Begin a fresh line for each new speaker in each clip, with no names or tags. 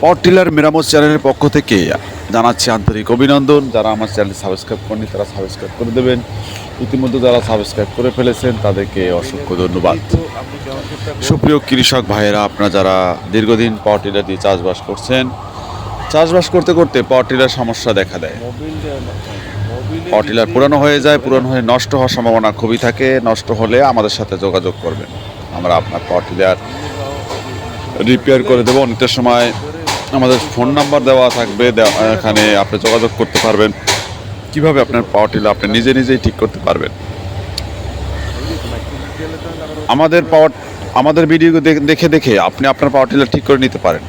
Power tiller মেরামত চ্যানেলের পক্ষ থেকে জানাচ্ছি আন্তরিক অভিনন্দন। যারা আমার চ্যানেল সাবস্ক্রাইব করেনি তারা সাবস্ক্রাইব করে দেবেন। ইতিমধ্যে যারা সাবস্ক্রাইব করে ফেলেছেন, তাদেরকে অসংখ্য ধন্যবাদ। সুপ্রিয় কৃষক ভাইয়েরা, আপনারা যারা দীর্ঘদিন পাওয়ার টিলার দিয়ে চাষবাস করছেন, চাষবাস করতে করতে পাওয়ার টিলার সমস্যা দেখা দেয়। পাওয়ার টিলার পুরানো হয়ে যায়, পুরানো হয়ে নষ্ট হওয়ার সম্ভাবনা খুবই থাকে। নষ্ট হলে আমাদের সাথে যোগাযোগ করবেন। আমরা আপনার পাওয়ার টিলার রিপেয়ার করে দেবো। অনেকটা সময় আমাদের ফোন নাম্বার দেওয়া থাকবে এখানে আপনি যোগাযোগ করতে পারবেন। কীভাবে আপনার পাওয়ার টিলার আপনি নিজে নিজেই ঠিক করতে পারবেন। আমাদের পাওয়ার আমাদের ভিডিও দেখে দেখে আপনি আপনার পাওয়ার টিলার ঠিক করে নিতে পারেন।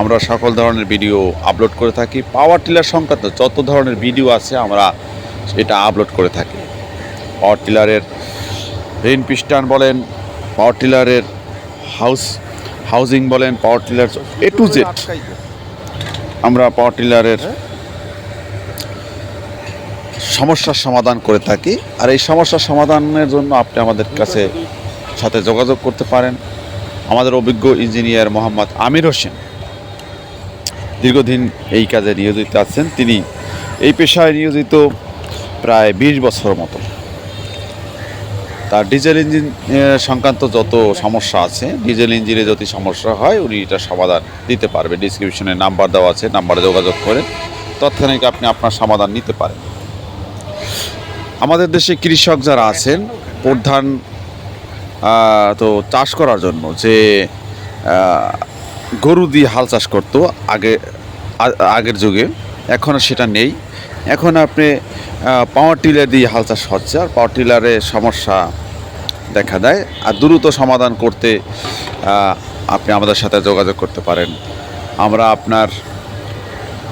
আমরা সকল ধরনের ভিডিও আপলোড করে থাকি। পাওয়ার টিলার সংক্রান্ত যত ধরনের ভিডিও আছে, আমরা এটা আপলোড করে থাকি। পাওয়ার টিলারের রেন পিস্টান বলেন পাওয়ার টিলারের হাউস হাউজিং বলেন power tiller A to Z আমরা পাওয়ার টিলারের সমস্যার সমাধান করে থাকি। আর এই সমস্যার সমাধানের জন্য আপনি আমাদের কাছে সাথে যোগাযোগ করতে পারেন। আমাদের অভিজ্ঞ ইঞ্জিনিয়ার মোহাম্মদ আমির হোসেন দীর্ঘদিন এই কাজে নিয়োজিত আছেন। তিনি এই পেশায় নিয়োজিত প্রায় বিশ বছর মতো। তার ডিজেল ইঞ্জিন সংক্রান্ত যত সমস্যা আছে, ডিজেল ইঞ্জিনে যদি সমস্যা হয়, উনি এটা সমাধান দিতে পারবে। ডিসক্রিপশনে নাম্বার দেওয়া আছে, নাম্বারে যোগাযোগ করে তৎক্ষণিক আপনি আপনার সমাধান নিতে পারেন। আমাদের দেশে কৃষক যারা আছেন, প্রধান তো চাষ করার জন্য যে গরু দিয়ে হাল চাষ করতো আগে আগের যুগে, এখন সেটা নেই। এখন আপনি পাওয়ার টিলার দিয়ে হাল চাষ হচ্ছে আর পাওয়ার টিলারে সমস্যা দেখা দেয় আর দ্রুত সমাধান করতে আপনি আমাদের সাথে যোগাযোগ করতে পারেন। আমরা আপনার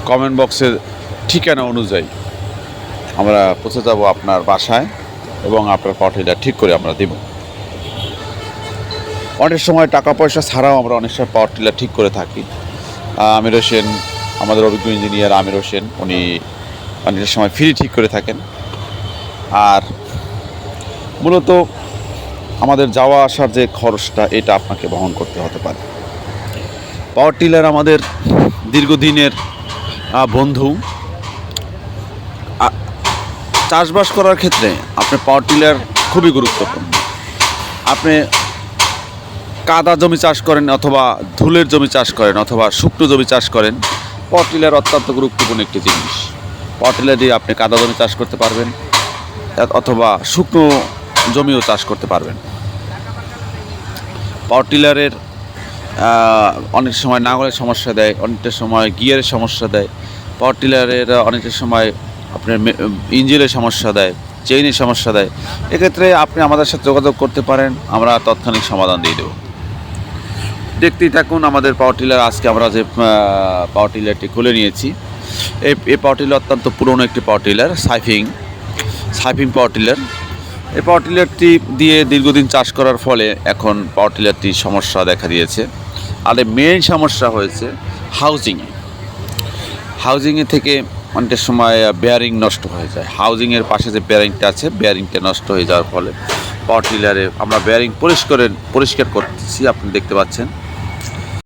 কমেন্ট বক্সের ঠিকানা অনুযায়ী আমরা পৌঁছে যাব আপনার বাসায় এবং আপনার পাওয়ার ঠিক করে আমরা দেব। অনেক সময় টাকা পয়সা ছাড়াও আমরা অনেক সময় পাওয়ার টিলার ঠিক করে থাকি। আমির হোসেন, আমাদের অভিজ্ঞ ইঞ্জিনিয়ার আমির হোসেন, উনি অনেক সময় ফ্রি ঠিক করে থাকেন। আর মূলত আমাদের যাওয়া আসার যে খরচটা, এটা আপনাকে বহন করতে হতে পারে। পাওয়ার টিলার আমাদের দীর্ঘদিনের বন্ধু। চাষবাস করার ক্ষেত্রে আপনার পাওয়ার টিলার খুবই গুরুত্বপূর্ণ। আপনি কাদা জমি চাষ করেন অথবা ধুলের জমি চাষ করেন অথবা শুকনো জমি চাষ করেন পাওয়ার টিলার অত্যন্ত গুরুত্বপূর্ণ একটি জিনিস। টিলার দিয়ে আপনি কাদা জমি চাষ করতে পারবেন অথবা শুকনো জমিও চাষ করতে পারবেন। পাওয়ার টিলারের অনেক সময় নাঙলের সমস্যা দেয়, অনেকটা সময় গিয়ারের সমস্যা দেয়। পাওয়ার টিলারের অনেকটা সময় আপনার ইঞ্জিনের সমস্যা দেয়, চেইনের সমস্যা দেয়। এক্ষেত্রে আপনি আমাদের সাথে যোগাযোগ করতে পারেন, আমরা তৎক্ষণিক সমাধান দিয়ে দেবো। দেখতেই থাকুন আমাদের পাওয়ার টিলার আজকে আমরা যে পাওয়ার টিলারটি খুলে নিয়েছি। এই এই পাওয়ার টিলার অত্যন্ত পুরনো একটি পাওয়ার টিলার সাইফিং সাইফিং পাওয়ার টিলার এই পাওয়ার টিলারটি দিয়ে দীর্ঘদিন চাষ করার ফলে এখন পাওয়ার টিলারটি সমস্যা দেখা দিয়েছে। আর মেইন সমস্যা হয়েছে হাউজিংয়ে হাউজিংয়ে থেকে অনেকটা সময় বেয়ারিং নষ্ট হয়ে যায়। হাউজিংয়ের পাশে যে বেয়ারিংটা আছে বেয়ারিংটা নষ্ট হয়ে যাওয়ার ফলে পাওয়ার টিলারে আমরা বেয়ারিং পরিষ্কার পরিষ্কার করতেছি, আপনি দেখতে পাচ্ছেন।